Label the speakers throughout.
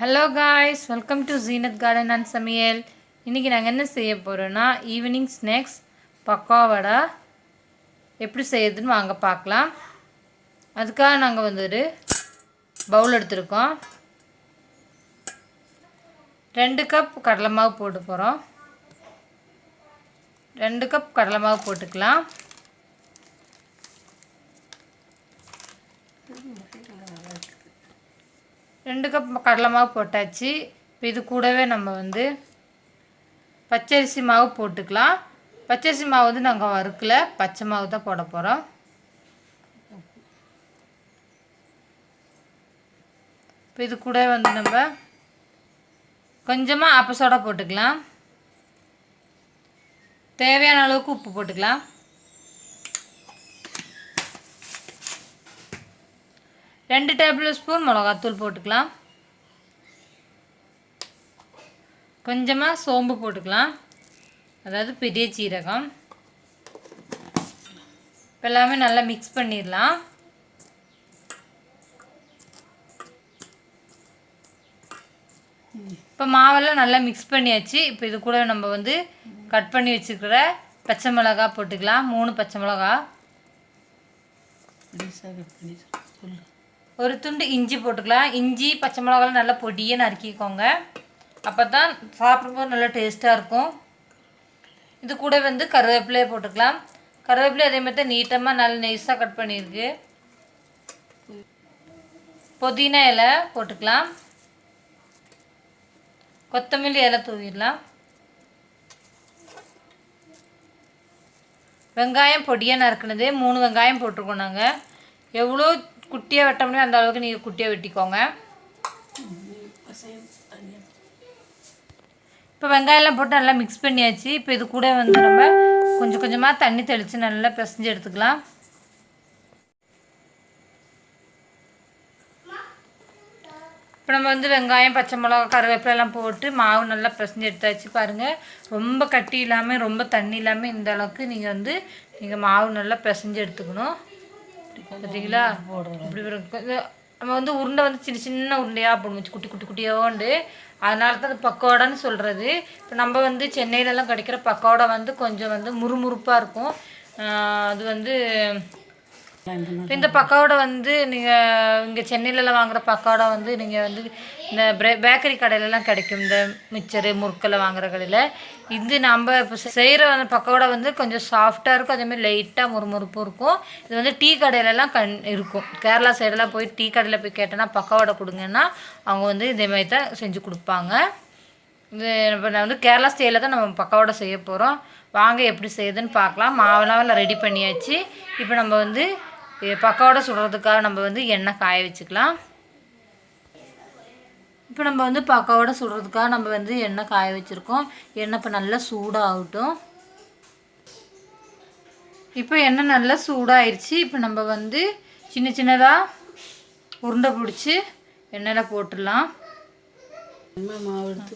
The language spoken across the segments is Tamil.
Speaker 1: Hello guys welcome to Zeenath garden and சமையல் இன்றைக்கி நாங்கள் என்ன செய்ய போகிறோன்னா ஈவினிங் ஸ்நாக்ஸ் பக்கோவடா எப்படி செய்யுதுன்னு வாங்க பார்க்கலாம். அதுக்காக நாங்கள் வந்துட்டு பவுல் எடுத்திருக்கோம். ரெண்டு கப் கடலை மாவு போட்டு போகிறோம் ரெண்டு கப் கடலை மாவு போட்டுக்கலாம். ரெண்டு கப் கடலை மாவு போட்டாச்சு. இப்போ இது கூடவே நம்ம வந்து பச்சரிசி மாவு போட்டுக்கலாம். பச்சரிசி மாவு வந்து நாங்கள் வறுக்கல. பச்சை மாவு தான் போட போகிறோம் இப்போ இது கூட வந்து நம்ம கொஞ்சமாக அப்ப சோடா போட்டுக்கலாம். தேவையான அளவுக்கு உப்பு போட்டுக்கலாம். ரெண்டு டேபிள் ஸ்பூன் மிளகாத்தூள் போட்டுக்கலாம். கொஞ்சமாக சோம்பு போட்டுக்கலாம். அதாவது பெரிய சீரகம். இப்போ எல்லாமே நல்லா மிக்ஸ் பண்ணிடலாம். இப்போ மாவெல்லாம் நல்லா மிக்ஸ் பண்ணியாச்சு. இப்போ இது கூட நம்ம வந்து கட் பண்ணி வச்சுருக்கிற பச்சை மிளகா போட்டுக்கலாம். மூணு பச்சை மிளகா. ஒரு துண்டு இஞ்சி போட்டுக்கலாம். இஞ்சி பச்சை மிளகாலாம் நல்லா பொடியாக நறுக்கிக்கோங்க. அப்போ தான் சாப்பிடும்போது நல்லா டேஸ்ட்டாக இருக்கும். இது கூட வந்து கருவேப்பிலையே போட்டுக்கலாம். கருவேப்பிலை அதே மாதிரி தான் நீட்டமாக நல்லா நைஸாக கட் பண்ணியிருக்கு. புதினா இலை போட்டுக்கலாம். கொத்தமல்லி இலை தூவிடலாம். வெங்காயம் பொடியாக நறுக்கினது மூணு வெங்காயம் போட்டிருக்கோம் நாங்கள் எவ்வளோ குட்டியாக வெட்ட முடியும் அந்த அளவுக்கு நீங்கள் குட்டியாக வெட்டிக்கோங்க. இப்போ வெங்காயம்லாம் போட்டு நல்லா மிக்ஸ் பண்ணியாச்சு. இப்போ இது கூட வந்து நம்ம கொஞ்சம் கொஞ்சமாக தண்ணி தெளித்து நல்லா பிசைஞ்சு எடுத்துக்கலாம். இப்போ நம்ம வந்து வெங்காயம் பச்சை மிளகா கருவேப்பிலை போட்டு மாவு நல்லா பிசைஞ்சு எடுத்தாச்சு பாருங்கள் ரொம்ப கட்டி இல்லாமல் ரொம்ப தண்ணி இல்லாமல் இந்த அளவுக்கு நீங்கள் வந்து நீங்கள் மாவு நல்லா பிசைஞ்சு எடுத்துக்கணும். பார்த்தீங்களா இப்படி நம்ம வந்து உருண்டை வந்து சின்ன சின்ன உருண்டையாக போடுவோம். குட்டி குட்டி குட்டியோண்டு அதனால தான் அது பக்கோடான்னு சொல்கிறது இப்போ நம்ம வந்து சென்னையிலலாம் கிடைக்கிற பக்கோடா வந்து கொஞ்சம் வந்து முறுமுறுப்பாக இருக்கும். அது வந்து இந்த பக்கோடா வந்து நீங்கள் இங்கே சென்னையிலலாம் வாங்குகிற பக்கோடா வந்து நீங்கள் வந்து இந்த பிரே பேக்கரி கடையிலலாம் கிடைக்கும். இந்த மிச்சரு முறுக்கெல்லாம் வாங்குற கடையில் இது நம்ம இப்போ செய்கிற அந்த பக்கோடா வந்து கொஞ்சம் சாஃப்டாக இருக்கும். அதேமாதிரி லைட்டாக முறுமுறுப்பும் இருக்கும். இது வந்து டீ கடையிலலாம் கண் இருக்கும். கேரளா சைடெல்லாம் போய் டீ கடையில் போய் கேட்டோன்னா பக்கோடா கொடுங்கன்னா அவங்க வந்து இதே மாதிரி தான் செஞ்சு கொடுப்பாங்க. இது இப்போ நான் வந்து கேரளா ஸ்டைலில் தான் நம்ம பக்கோடா செய்ய போகிறோம் வாங்க எப்படி செய்யுதுன்னு பார்க்கலாம். மாவெல்லாம் ரெடி பண்ணியாச்சு. இப்போ நம்ம வந்து பக்காவோட சுடுறதுக்காக நம்ம வந்து எண்ணெய் காய வச்சுக்கலாம். இப்போ நம்ம வந்து பக்காவோட சுடுறதுக்காக நம்ம வந்து எண்ணெய் காய வச்சுருக்கோம். எண்ணெய் இப்போ நல்லா சூடாகட்டும். இப்போ எண்ணெய் நல்லா சூடாயிருச்சு. இப்போ நம்ம வந்து சின்ன சின்னதாக உருண்டை பிடிச்சி எண்ணெயில் போட்டுடலாம்.
Speaker 2: மாவு எடுத்து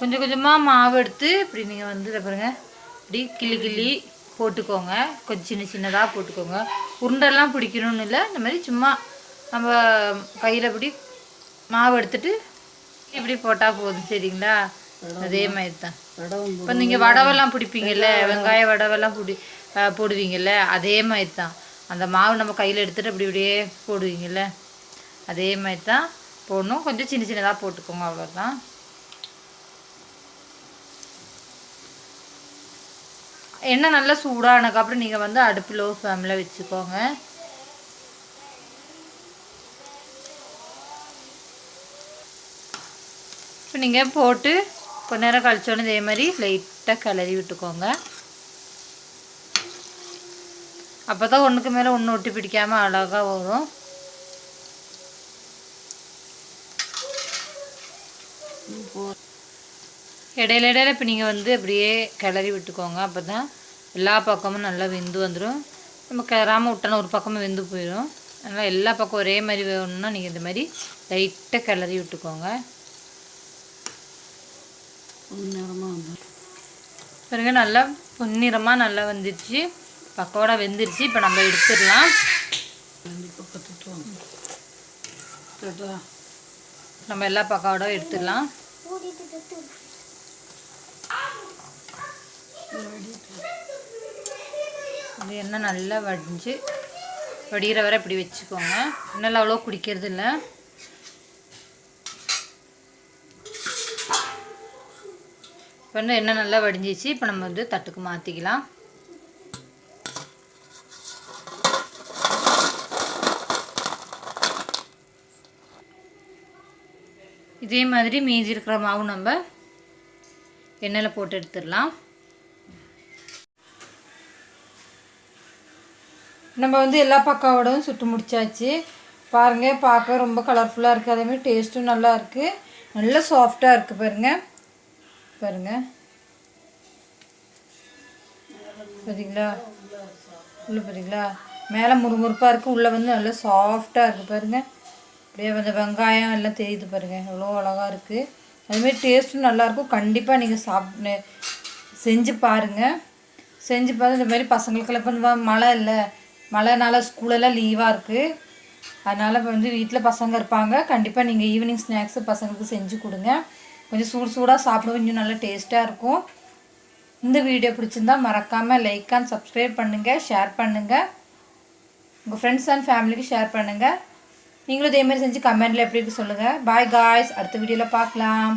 Speaker 1: கொஞ்சம் கொஞ்சமாக மாவு எடுத்து இப்படி நீங்கள் வந்து பாருங்கள் இப்படி கிளி கிள்ளி போட்டுக்கோங்க. கொஞ்சம் சின்ன சின்னதாக போட்டுக்கோங்க. உருண்டெல்லாம் பிடிக்கணும்னு இல்லை. இந்த மாதிரி சும்மா நம்ம கையில் இப்படி மாவு எடுத்துட்டு இப்படி போட்டால் போதும். சரிங்களா? அதே மாதிரி தான் இப்போ நீங்கள் வடவெல்லாம் பிடிப்பீங்கல்ல வெங்காய வடவெல்லாம் பிடி போடுவீங்கல்ல அதே மாதிரி தான் அந்த மாவு நம்ம கையில் எடுத்துகிட்டு அப்படி இப்படியே போடுவீங்கல்ல அதே மாதிரி தான் போடணும். கொஞ்சம் சின்ன சின்னதாக போட்டுக்கோங்க அவ்வளோதான் எண்ணெய் நல்லா சூடானதுக்கப்புறம் நீங்கள் வந்து அடுப்பு லோ ஃபேமில் வச்சுக்கோங்க. இப்போ நீங்கள் போட்டு கொஞ்ச நேரம் கழிச்சோன்னு இதே மாதிரி லைட்டாக கிளறி விட்டுக்கோங்க. அப்போ தான் ஒன்றுக்கு மேலே ஒன்று ஒட்டி பிடிக்காமல் அழகாக வரும். இடையில இடையில இப்போ நீங்கள் வந்து அப்படியே கிளறி விட்டுக்கோங்க. அப்போ தான் எல்லா பக்கமும் நல்லா வெந்து வந்துடும் நம்ம கிளறாமல் விட்டோன்னா ஒரு பக்கமும் வெந்து போயிடும் அதனால் எல்லா பக்கம் ஒரே மாதிரி வேணும்னா நீங்கள் இந்த மாதிரி லைட்டாக கிளறி விட்டுக்கோங்க. பாருங்க நல்லா பொன்னிறமாக நல்லா வந்துடுச்சு பக்கோடா வெந்துருச்சு. இப்போ நம்ம எடுத்துடலாம். நம்ம எல்லா பக்கோட எடுத்துடலாம். இது எண்ணெய் நல்லா வடிஞ்சு வடிகிற வரை இப்படி வச்சுக்கோங்க. எண்ணெயில் அவ்வளோ குடிக்கிறது இல்லை இப்போ வந்து எண்ணெய் நல்லா வடிஞ்சிச்சு. இப்போ நம்ம வந்து தட்டுக்கு மாற்றிக்கலாம் இதே மாதிரி மீதி இருக்கிற மாவு நம்ம எண்ணெயில் போட்டு எடுத்துடலாம். நம்ம வந்து எல்லா பக்காவோடவும் சுட்டு முடிச்சாச்சு. பாருங்கள் பார்க்க ரொம்ப கலர்ஃபுல்லாக இருக்குது அதேமாதிரி டேஸ்ட்டும் நல்லா இருக்குது நல்லா சாஃப்டாக இருக்குது பாருங்கள் பாருங்கள் பார்த்தீங்களா உள்ள பார்த்தீங்களா மேலே முறுமுறுப்பாக இருக்குது உள்ளே வந்து நல்லா சாஃப்டாக இருக்குது பாருங்கள் அப்படியே வந்து வெங்காயம் எல்லாம் தெரியுது பாருங்கள் எவ்வளோ அழகாக இருக்குது அதுமாரி டேஸ்ட்டும் நல்லாயிருக்கும் கண்டிப்பாக நீங்கள் சாப்பிட்டு செஞ்சு பாருங்கள் செஞ்சு பார்த்து இந்த மாதிரி பசங்களுக்கெல்லாம் இப்போ மழை இல்லை. மழைனால ஸ்கூலெல்லாம் லீவாக இருக்குது அதனால் இப்போ வந்து வீட்டில் பசங்க இருப்பாங்க. கண்டிப்பாக நீங்கள் ஈவினிங் ஸ்நாக்ஸு பசங்களுக்கு செஞ்சு கொடுங்க. கொஞ்சம் சூடு சூடாக சாப்பிடவும் கொஞ்சம் நல்லா டேஸ்ட்டாக இருக்கும். இந்த வீடியோ பிடிச்சிருந்தா மறக்காமல் லைக் அண்ட் சப்ஸ்கிரைப் பண்ணுங்கள் ஷேர் பண்ணுங்கள் உங்கள் ஃப்ரெண்ட்ஸ் அண்ட் ஃபேமிலிக்கு ஷேர் பண்ணுங்கள் நீங்களும் இதேமாதிரி செஞ்சு கமெண்டில் எப்படி இருக்கு சொல்லுங்கள் பாய் காய்ஸ் அடுத்த வீடியோவில் பார்க்கலாம்.